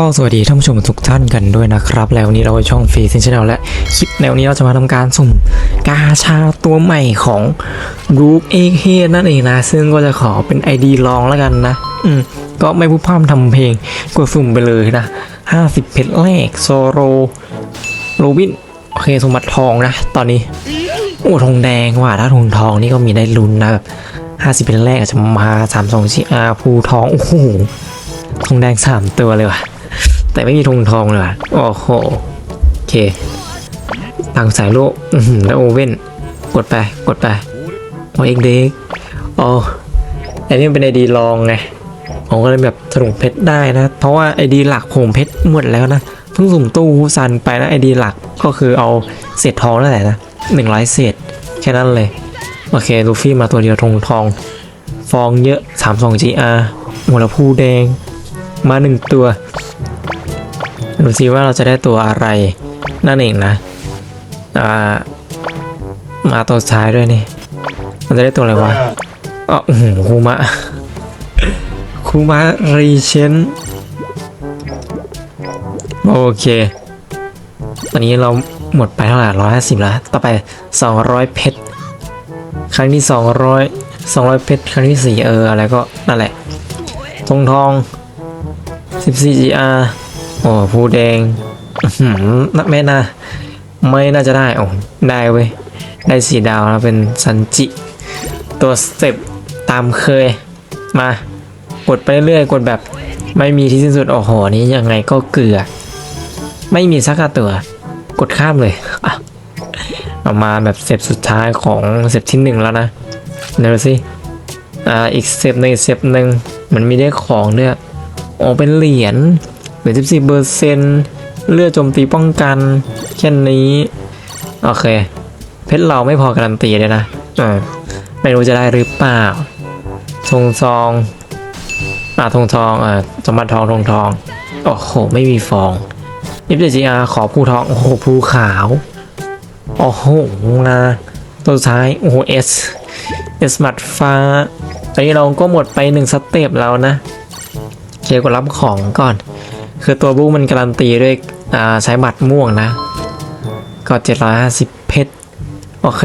ก็สวัสดีท่านผู้ชมทุกท่านกันด้วยนะครับ แล้ววันนี้เราช่องฟรีซินชแนลและคลิปแนวนี้เราจะมาทำการสุ่มกาชาตัวใหม่ของรูปเอเคนั่นเองนะ ซึ่งก็จะขอเป็น ID ลองแล้วกันนะ อืม ก็ไม่พูดพร่ำทำเพลงกดสุ่มไปเลยนะ 50 เพชรแรกโซโรโรบิน โอเคสมบัติทองนะ ตอนนี้ โอ้ทองแดงว่ะถ้าทองทองนี่ก็มีได้ลุ้นนะแบบ50เป็นแรกอาจจะมา32ชิอาภูทอง โอ้โหธงแดงสามตัวเลยว่ะ แต่ไม่มีธงทองเลยว่ะโอ้โหโอเคต่างสายโลกแล้วโอเว่นกดไปกดไปโอเอ็กเด็กอ๋ออันนี้เป็นไอดีลองไงผมก็เลยแบบสรุปเพชรได้นะ เพราะว่าไอดีหลักผมเพชรหมดแล้วนะเพิ่งสุ่มตู้ซันไปนะไอดีหลักก็คือเอาเศษทองนั่นแหละนะหนึ่งร้อยเศษแค่นั้นเลยโอเคลูฟี่มาตัวเดียวธงทอง ฟองเยอะ32 GR หัวละพูแดงมาหนึ่งตัว ดูซิว่าเราจะได้ตัวอะไร นั่นเองนะ อ่า มาตัวซ้ายด้วยนี่มันจะได้ตัวอะไรวะอ๋อคูมะคูมะรีเชนโอเค ตอนนี้เราหมดไปเท่าไหร่ร้อยห้าสิบแล้ว ต่อไปสองร้อยเพชร ครั้งที่สองร้อยสองร้อยเพชร ครั้งที่สี่เออ อะไรก็นั่นแหละ ทองทอง 14 GR อ้ผู้แดงหืมนักแม่น่าไม่น่าจะได้โอ้ได้เว้ย ได้สีดาวแล้วเป็นซันจิ ตัวสเต็ปตามเคย มากดไปเรื่อยๆกดแบบไม่มีที่สิ้นสุด โอ้โห นี้ยังไงก็เกลือ ไม่มีสักตัว กดข้ามเลยอะเอามาแบบเต็ปสุดท้ายของเต็ปที่หนึ่งแล้วนะเดี๋ยวสิอ่าอีกเต็ปหนึ่งอีกสเต็ปหนึ่งมันมีได้ของด้วยโอ๋อเป็นเหรียญ เหรียญ14เปอร์เซ็นเลือดโจมตีป้องกันแค่นี้ โอเค เพชรเราไม่พอการันตีเลยนะไม่รู้จะได้หรือเปล่าทงทอง อ่าทงทองอ่าสมบัติทองทงทอง โอ้โห ไม่มีฟองยิบเจจีอาขอภูทอง โอ้โหภูขาว โอ้โหนะตัวสุดท้าย โอ้โหเอสเอสมัดฟ้า ตอนนี้เราก็หมดไปหนึ่งสเต็ปแล้วนะ เคกดรับของก่อน คือตัวบูมันการันตีด้วยใช้บัตรม่วงนะ ก็ 750 เพชร โอเค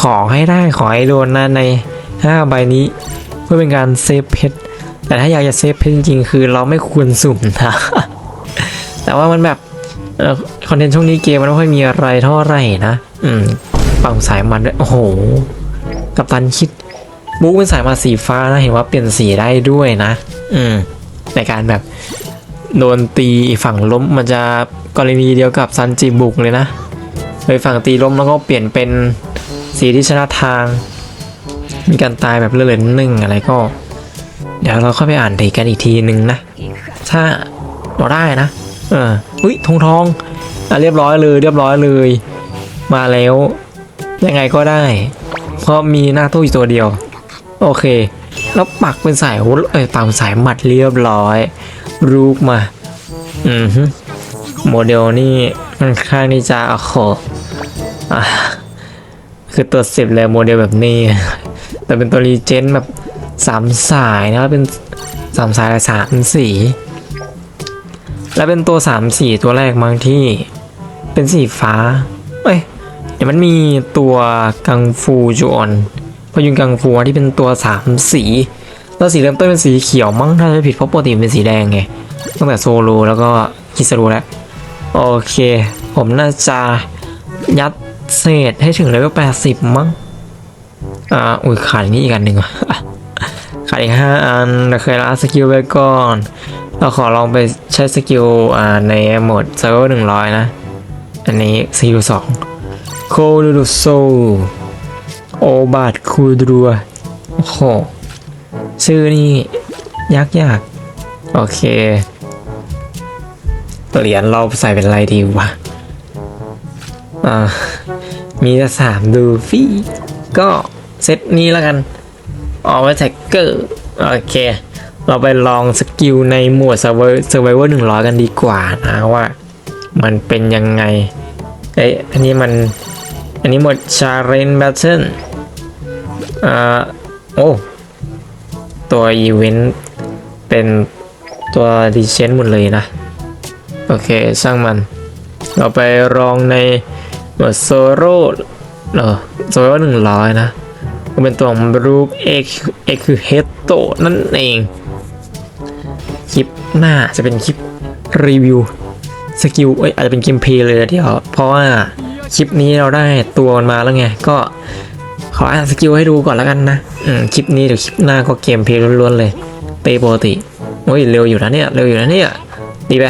ขอให้ได้ขอให้โดนนะใน 5 ใบนี้ เพื่อเป็นการเซฟเพชร แต่ถ้าอยากจะเซฟเพชรจริงๆ คือเราไม่ควรสุ่มนะ แต่ว่ามันแบบอคอนเทนต์ช่วงนี้เกมมันไม่ค่อยมีอะไรเท่าไหร่นะ อืมฝั่งสายมันด้วยโอ้โห กับตันคิดบุ๊กเป็นสายมาสีฟ้านะ เห็นว่าเปลี่ยนสีได้ด้วยนะ อืมในการแบบ โดนตีฝั่งล้มมันจะกรณีเดียวกับซันจิบุกเลยนะเลยฝั่งตีล้มแล้วก็เปลี่ยนเป็นสีที่ชนะทาง มีการตายแบบเลื่อนหนึ่งอะไรก็ เดี๋ยวเราเข้าไปอ่านเทกันอีกทีหนึ่งนะ ถ้าเราได้นะ เอออุ้ยทองทองอะเรียบร้อยเลย เรียบร้อยเลย มาแล้วยังไงก็ได้ เพราะมีหน้าตู้อยู่ตัวเดียว โอเค แล้วปักเป็นสายโหเอ้ยปักเป็นสายหมัดเรียบร้อย รูปมา อืมฮึโมเดลนี่ค่อนข้างที่จะโอ้โหคือตัวสิบเลยโมเดลแบบนี้ แต่เป็นตัวรีเจนแบบสามสายนะเป็นสามสายสามสีแล้วเป็นตัวสามสีตัวแรกมั้งที่เป็นสีฟ้า เอ้ยเดี๋ยวมันมีตัวกังฟูจอนพยุงกังฟูที่เป็นตัวสามสี แล้วสีเริ่มต้นเป็นสีเขียวมั้งถ้าไม่ผิดเพราะปกติเป็นสีแดงไงตั้งแต่โซโลแล้วก็คิสรูแล้วโอเค ผมน่าจะยัดเศษให้ถึงเลเวลแปดสิบมั้งอ่าอุ้ยขาดนี้อีกอันหนึ่งว่ะขาดอีกห้าอันเราเคยละสกิลไว้ก่อนเราขอลองไปใช้สกิลอ่าในโหมดเซอร์เวอร์หนึ่งร้อยนะ อันนี้สกิลสองโคดูโซโอบาดคูดรัวโอ้โห ชื่อนี่ยากยากๆโอเค เหรียญเราใส่เป็นอะไรดีวะ อ่า มีแต่สามดูฟี่ ก็เซตนี้แล้วกัน ออกมาแท็กเกอร์ โอเค เราไปลองสกิลในหมวดเซอร์ไวเซอร์ไวเวอร์หนึ่งร้อยกันดีกว่านะว่า มันเป็นยังไง เอ้ยอันนี้มัน อันนี้หมดชาเรนแบทเทิลอ่า โอ้ ตัวอีเวนต์เป็นตัวดีเชนหมดเลยนะ โอเคช่างมัน เราไปลองในหมวดโซโร่เออโซโร่หนึ่งร้อยนะก็เป็นตัวของบรูคเอ็กเอ็กคือเฮตโตนั่นเอง คลิปหน้าจะเป็นคลิปรีวิวสกิลเอ้ยอาจจะเป็นเกมเพลย์เลยนะเดียวเพราะว่าคลิปนี้เราได้ตัวมันมาแล้วไง ก็ขออ่านสกิลให้ดูก่อนแล้วกันนะ คลิปนี้เดี๋ยวคลิปหน้าก็เกมเพลย์ล้วนๆเลยเตะปกติโอ้ยเร็วอยู่นะเนี่ยเร็วอยู่นะเนี่ยดีไป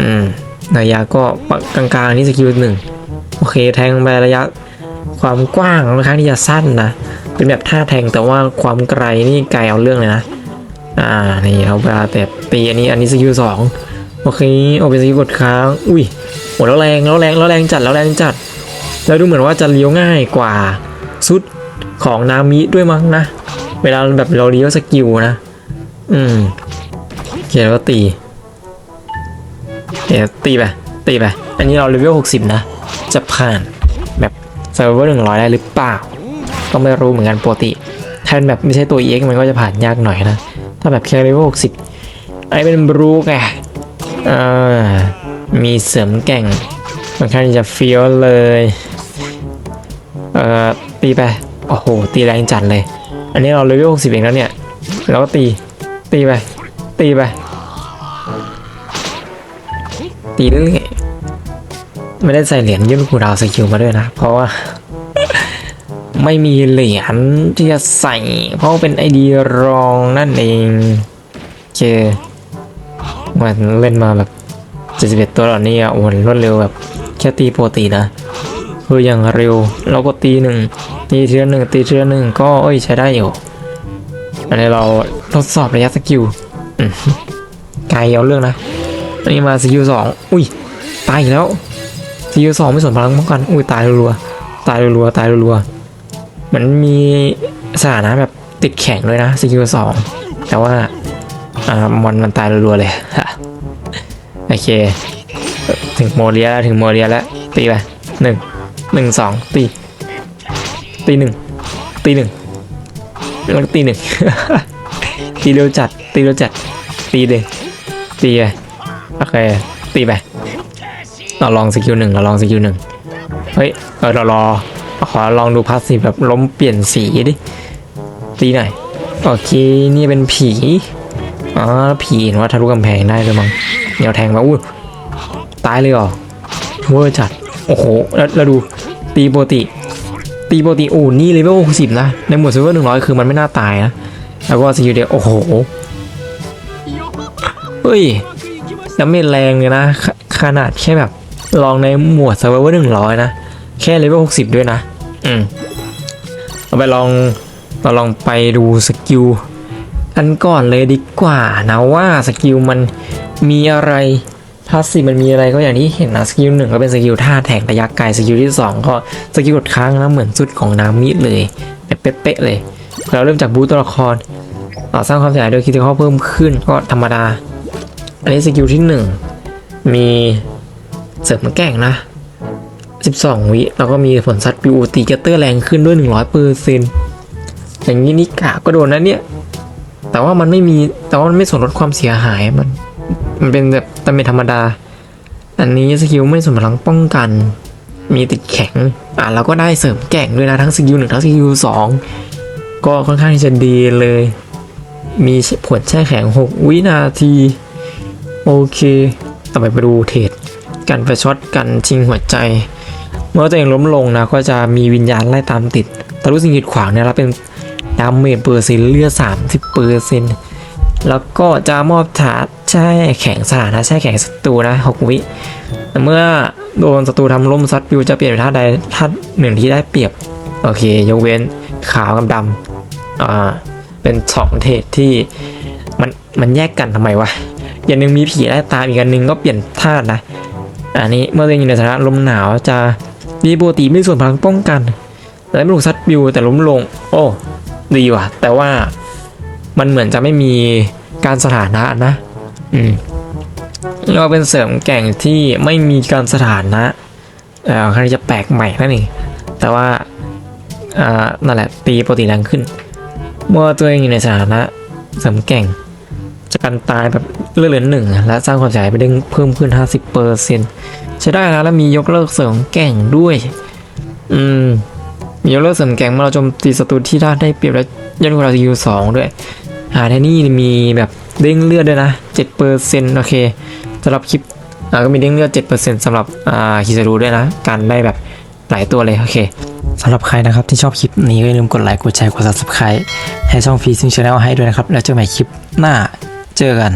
อืมนายาก็ปักกลางๆนี่สกิลหนึ่งโอเคแทงไประยะความกว้างค่อนข้างที่จะสั้นนะเป็นแบบท่าแทงแต่ว่าความไกลนี่ไกลเอาเรื่องเลยนะอ่านี่เอาเวลาแต่ตีอันนี้อันนี้สกิลสองโอเคโอเป็นสกิลกดค้างอุ้ยโหแล้วแรงแล้วแรงแล้วแรงจัดแล้วแรงจัด แล้วดูเหมือนว่าจะเลี้ยวง่ายกว่าสุด ของนามิด้วยมั้งนะ เวลาแบบเราเลี้ยวสกิลนะ อืมเขียนว่าตีเดี๋ยวตีไป ตีไป อันนี้เราเลเวล60 นะ จะผ่านแบบเซิร์ฟเวอร์หนึ่งร้อยได้หรือเปล่า ก็ไม่รู้เหมือนกันปกติถ้าเป็นแบบไม่ใช่ตัว EX มันก็จะผ่านยากหน่อยนะ ถ้าแบบแค่เลเวล60 ไอ้เป็นบรูกไงอ่ามีเสริมแก่งมันค่อนข้างจะเฟี้ยวเลย เอ่อ ตีไป โอ้โห ตีแรงจัดเลย อันนี้เราเลเวล60เองแล้วเนี่ยแล้วก็ตี ตีไป ตีไป ตีเรื่อยๆไม่ได้ใส่เหรียญยื่นคูดาวสกิลมาด้วยนะ เพราะว่า ไม่มีเหรียญที่จะใส่ เพราะเป็นไอดีรองนั่นเองโอมันเล่นมาแบบ71ตัวเหล่านี้อะโอ้โหรวดเร็วแบบแค่ตีปกตินะ คืออย่างเร็วเราก็ตีหนึ่งตีเทือหนึ่งตีเทือหนึ่งก็เอ้ยใช้ได้อยู่อันนี้เราทดสอบระยะสกิลไกลเอาเรื่องนะอันนี้มาสกิลสองอุ้ยตายอีกแล้วสกิลสองไม่สนพลังป้องกันอุ้ยตายรัวๆตายรัวๆตายรัวๆมันมีสถานะแบบติดแข็งด้วยนะสกิลสองแต่ว่าอ่ามอนมันตายรัวๆเลยโอเค ถึงโมเรียแล้วถึงโมเรียแล้วตีไปหนึ่ง หนึ่งสองตีตีหนึ่งตีหนึ่งแล้วก็ตีหนึ่งตีเร็วจัดตีเร็วจัดตีเลยตีไปโอเคตีไปเราลองสกิลหนึ่งเราลองสกิลหนึ่งเฮ้ยเออเรารอขอลองดูพาสซีฟแบบล้มเปลี่ยนสีดิตีหน่อยโอเคนี่เป็นผีอ๋อผีเห็นว่าทะลุกำแพงได้เลยมั้งเดี๋ยวแทงมาอุ้ตายเลยเหรอเวอร์จัดโอ้โหแล้วดู ตีปกติ ตีปกติโอ้นี่เลเวลหกสิบนะ ในหมวดเซิร์ฟเวอร์หนึ่งร้อยคือมันไม่น่าตายนะ แล้วก็สกิลเดียว โอ้โห เฮ้ยน้ำเมจแรงเลยนะขขนาดแค่แบบ ลองในหมวดเซิร์ฟเวอร์หนึ่งร้อยนะ แค่เลเวลหกสิบด้วยนะ อืมเราไปลองเราลองไปดูสกิลอันก่อนเลยดีกว่านะว่าสกิลมันมีอะไร พาสซีฟมันมีอะไรก็อย่างที่เห็นนะสกิลหนึ่งก็เป็นสกิลท่าแทงระยะไกลสกิลที่สองก็สกิลกดค้างนะเหมือนสุดของนามิเลยเป๊ะๆเลย เราเริ่มจากบูตตัวละครต่อสร้างความเสียหายโดยคิดที่เขาเพิ่มขึ้นก็ธรรมดา อันนี้สกิลที่หนึ่งมีเสริมแก่งนะ 12 วิแล้วก็มีผลซัดปิวตีเกตเตอร์แรงขึ้นด้วย 100เปอร์เซ็นต์อย่างนี้นิกาก็โดนนะเนี่ย แต่ว่ามันไม่มีแต่ว่ามันไม่ส่วนลดความเสียหายมัน มันเป็นแบบตามเป็นธรรมดา อันนี้สกิลไม่ส่วนพลังป้องกัน มีติดแข็ง อะแล้วก็ได้เสริมแก่งด้วยนะทั้งสกิลหนึ่งทั้งสกิลสองก็ค่อนข้างที่จะดีเลย มีผลแช่แข็ง 6 วินาที โอเค ต่อไปไปดูเทรดกันไฟช็อตกันชิงหัวใจ เมื่อตัวเองล้มลงนะก็จะมีวิญญาณไล่ตามติดทะลุสิ่งกีดขวางเนี่ยรับเป็นดาเมจเปอร์เซ็นต์เลือด30เปอร์เซ็นต์ แล้วก็จะมอบถาดแช่แข็งสถานะแช่แข็งศัตรูนะ 6 วิ เมื่อโดนศัตรูทำล้มซัดปิวจะเปลี่ยนเป็นท่าใดท่าหนึ่งที่ได้เปรียบ โอเค ยกเว้นขาวกับดำอ่า เป็นสองเทรดที่มันมันแยกกันทำไมวะ อย่างหนึ่งมีผีไล่ตามอีกอันหนึ่งก็เปลี่ยนธาตุนะ อันนี้เมื่อตัวเองอยู่ในสถานะลมหนาวจะมีปกติไม่ส่วนพลังป้องกันแต่ไม่ถูกซัดบิวแต่ล้มลง โอ้ ดีว่ะ แต่ว่า มันเหมือนจะไม่มีการสถานะนะ อืมเราเป็นเสริมแก่งที่ไม่มีการสถานะเอ่อค่อนข้นี้จะแปลกใหม่นั่นเองแต่ว่าอ่านั่นแหละตีปกติแรงขึ้น เมื่อตัวเองอยู่ในสถานะเสริมแก่งจะกันตายแบบเลือดเหนึ่งและสร้างความเสียหายไปได้เพิ่มขึ้น 50เปอร์เซ็นต์ใช้ได้นะแล้วมียกเลิกเสริมแก่งด้วย อืมมียกเลิกเสริมแก่งเมื่อเราโจมตีศัตรูที่ด้านได้เปรียบและยันกว่าสกิลสองด้วย อ่าที่นี่มีแบบเด้งเลือดด้วยนะ7เปอร์เซ็นต์โอเคสำหรับคลิปอ่าก็มีเด้งเลือด7เปอร์เซ็นต์สำหรับอ่าคิซารุด้วยนะ การได้แบบหลายตัวเลยโอเคสำหรับใครนะครับที่ชอบคลิปนี้ก็อย่าลืมกดไลค์กดแชร์กด subscribe ให้ช่องฟีซิงชาแนลให้ด้วยนะครับ แล้วเจอกันใหม่คลิปหน้าเจอกัน